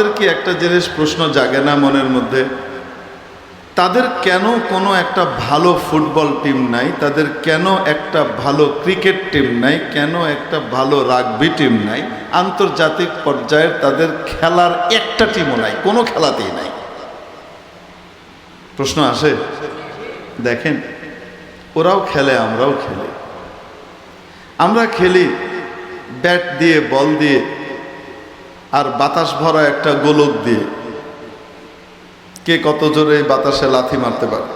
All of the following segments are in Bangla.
আপনাদের কি একটা জিনিস প্রশ্ন জাগে না মনের মধ্যে? তাদের কেন কোনো একটা ভালো ফুটবল টিম নাই? তাদের কেন একটা ভালো ক্রিকেট টিম নাই? কেন একটা ভালো রাগবি টিম নাই? আন্তর্জাতিক পর্যায়ের তাদের খেলার একটা টিমও নাই, কোনো খেলাতেই নাই। প্রশ্ন আসে? দেখেন, ওরাও খেলে, আমরাও খেলি। আমরা খেলি, ব্যাট দিয়ে, বল দিয়ে আর বাতাস ভরা একটা গোলক দিয়ে কে কত জোরে বাতাসে লাথি মারতে পারে?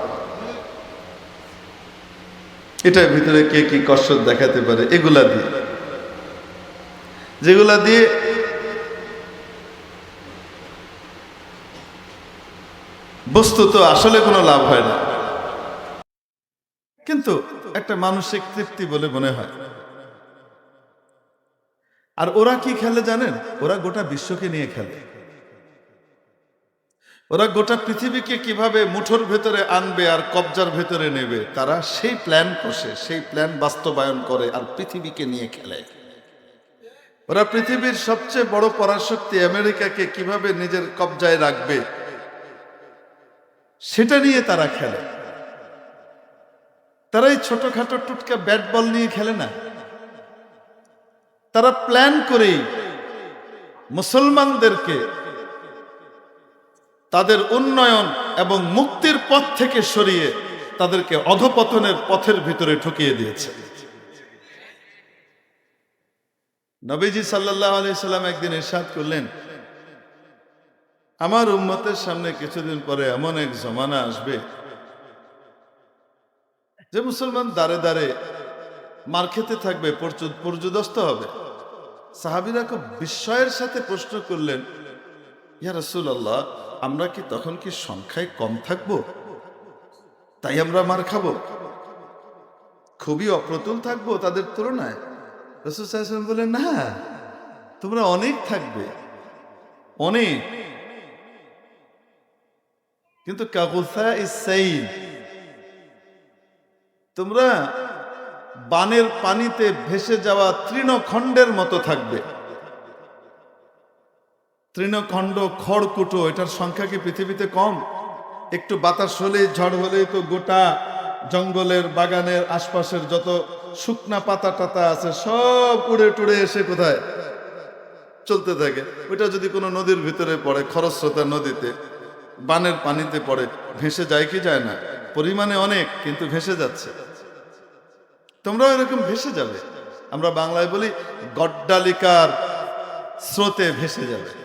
এটার ভিতরে কে কি কষ্ট দেখাতে পারে? এগুলা দিয়ে। যেগুলা দিয়ে বস্তুত আসলে কোনো লাভ হয় না। কিন্তু একটা মানসিক তৃপ্তি বলে মনে হয়। আর ওরা কি খেলে জানেন? ওরা গোটা বিশ্বকে নিয়ে খেলে। ওরা গোটা পৃথিবীকে কীভাবে মুঠোর ভেতরে আনবে আর কবজার ভেতরে নেবে, তারা সেই প্ল্যান কষে, সেই প্ল্যান বাস্তবায়ন করে আর পৃথিবীকে নিয়ে খেলে। ওরা পৃথিবীর সবচেয়ে বড় পরাশক্তি আমেরিকাকে কীভাবে নিজের কবজায় রাখবে, সেটা নিয়ে তারা খেলে। তারা এই ছোটখাটো টুটকা ব্যাট বল নিয়ে খেলে না? তারা প্ল্যান করেই মুসলমানদেরকে তাদের উন্নয়ন এবং মুক্তির পথ থেকে সরিয়ে তাদেরকে অধপতনের পথের ভিতরে ঠকিয়ে দিয়েছে। নবীজি সাল্লাহ সাল্লাম একদিন ইরশাদ করলেন, আমার উম্মতের সামনে কিছুদিন পরে এমন এক জমানা আসবে যে মুসলমান দাঁড়ে দাঁড়ে মার খেতে থাকবে পর্যু- পর্যুদস্ত হবে। সাহাবিরা খুব বিস্ময়ের সাথে প্রশ্ন করলেন, ইয়া রসুল আল্লাহ আমরা কি তখন কি সংখ্যায় কম থাকব? তাই আমরা মার খাব? খুবই অপ্রতুল থাকব তাদের তুলনায়? রসুল সাহেব বলেন না, তোমরা অনেক থাকবে, অনেক। কিন্তু কাগুসা ইসাইল তোমরা বানের পানিতে ভেসে যাওয়া তৃণখণ্ডের মতো থাকবে। তৃণখণ্ড খড়কুটো, এটার সংখ্যা কি পৃথিবীতে কম? একটু বাতাস হলেই ঝড় হলেই তো গোটা জঙ্গলের, বাগানের আশপাশের যত শুকনা পাতা টাতা আছে, সব উড়ে টুড়ে এসে কোথায়? চলতে থাকে। ওইটা যদি কোনো নদীর ভিতরে পড়ে, খরস্রোতা নদীতে, বানের পানিতে পড়ে, ভেসে যায় কি যায় না? পরিমাণে অনেক, কিন্তু ভেসে যাচ্ছে। তোমরাও এরকম ভেসে যাবে। আমরা বাংলায় বলি গড্ডালিকার স্রোতে ভেসে যাবে।